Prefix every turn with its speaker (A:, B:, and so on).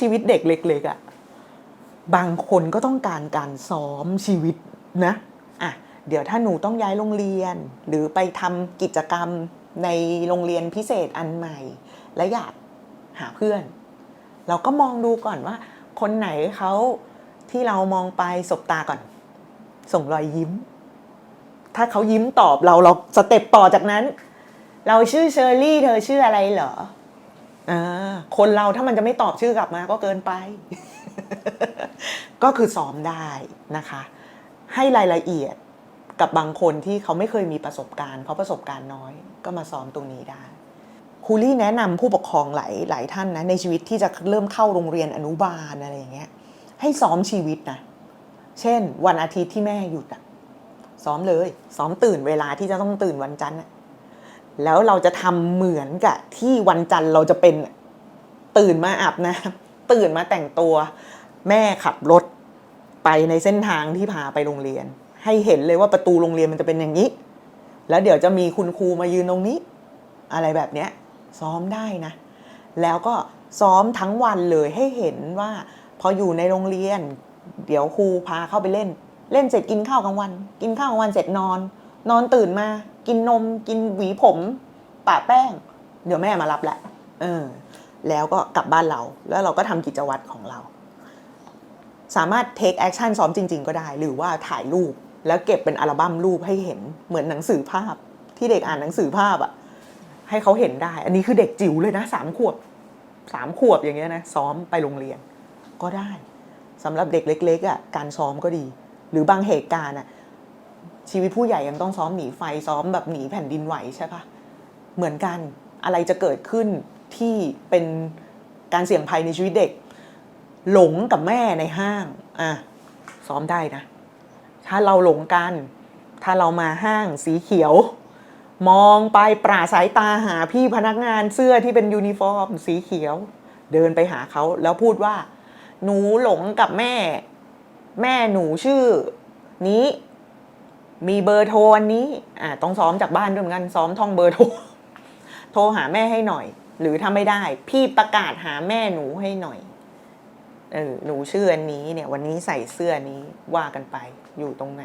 A: ชีวิตเด็กเล็กๆอะ่ะบางคนก็ต้องการการซ้อมชีวิตนะอะเดี๋ยวถ้าหนูต้องย้ายโรงเรียน หรือไปทำกิจกรรมในโรงเรียนพิเศษอันใหม่ และอยากหาเพื่อน เราก็มองดูก่อนว่า คนไหนเขาที่เรามองไปสบตาก่อน ส่งรอยยิ้ม ถ้าเขายิ้มตอบเราเราสเต็ปต่อจากนั้น เราชื่อเชอรี่ เธอชื่ออะไรเหรอ คนเราถ้ามันจะไม่ตอบชื่อกลับมาก็เกินไป ก็คือซ้อมได้นะคะ ให้รายละเอียดกับบางคนที่เขาไม่เคยมีประสบการณ์เพราะประสบการณ์น้อย ก็มาซ้อมตรงนี้ได้ครูลี่แนะนำผู้ปกครองหลายหลายท่านนะในชีวิตที่จะเริ่มเข้าโรงเรียนอนุบาลอะไรอย่างเงี้ย ให้ซ้อมชีวิตนะเช่น วันอาทิตย์ที่แม่หยุดอะซ้อมเลย ซ้อมตื่นเวลาที่จะต้องตื่นวันจันทร์อะ แล้วเราจะทำเหมือนกับที่วันจันทร์เราจะเป็นตื่นมาอาบน้ำตื่นมาแต่งตัว แม่ขับรถไปในเส้นทางที่พาไปโรงเรียน ให้เห็นเลยว่าประตูโรงเรียนมันจะเป็นอย่างนี้ แล้วเดี๋ยวจะมีคุณครูมายืนตรงนี้ อะไรแบบเนี้ยซ้อมได้นะ แล้วก็ซ้อมทั้งวันเลยให้เห็นว่า พออยู่ในโรงเรียน เดี๋ยวครูพาเข้าไปเล่น เล่นเสร็จกินข้าวกลางวัน กินข้าวกลางวันเสร็จนอน นอนตื่นมา กินนม กินหวีผมปะแป้ง เดี๋ยวแม่มารับแหละ เออ แล้วก็กลับบ้านเรา แล้วเราก็ทำกิจวัตรของเรา สามารถ take action ซ้อมจริง ๆ ก็ได้ หรือว่าถ่ายรูป แล้วเก็บเป็นอัลบั้มรูปให้เห็น เหมือนหนังสือภาพ ที่เด็กอ่านหนังสือภาพอะให้เขาเห็นได้ อันนี้คือเด็กจิ๋วเลยนะสามขวบสามขวบอย่างเงี้ยนะ ซ้อมไปโรงเรียนก็ได้สำหรับเด็กเล็กๆอะ การซ้อมก็ดี หรือบางเหตุการณ์อะ ชีวิตผู้ใหญ่ยังต้องซ้อมหนีไฟซ้อมแบบหนีแผ่นดินไหวใช่ปะเหมือนกันอะไรจะเกิดขึ้นที่เป็นการเสี่ยงภัยในชีวิตเด็ก หลงกับแม่ในห้างอะซ้อมได้นะ ถ้าเราหลงกัน ถ้าเรามาห้างสีเขียว มองไปปราสายตาหาพี่พนักงานเสื้อที่เป็นยูนิฟอร์ม สีเขียว เดินไปหาเขาแล้วพูดว่า หนูหลงกับแม่ แม่หนูชื่อ นี้ มีเบอร์โทรอันนี้อ่าต้องซ้อมจากบ้านด้วยเหมือนกันซ้อมท่องเบอร์โทรโทรหาแม่ให้หน่อย หรือถ้าไม่ได้ พี่ประกาศหาแม่หนูให้หน่อยเออหนูชื่ออันนี้เนี่ย วันนี้ใส่เสื้อนี้ว่ากันไปอยู่ตรงไหน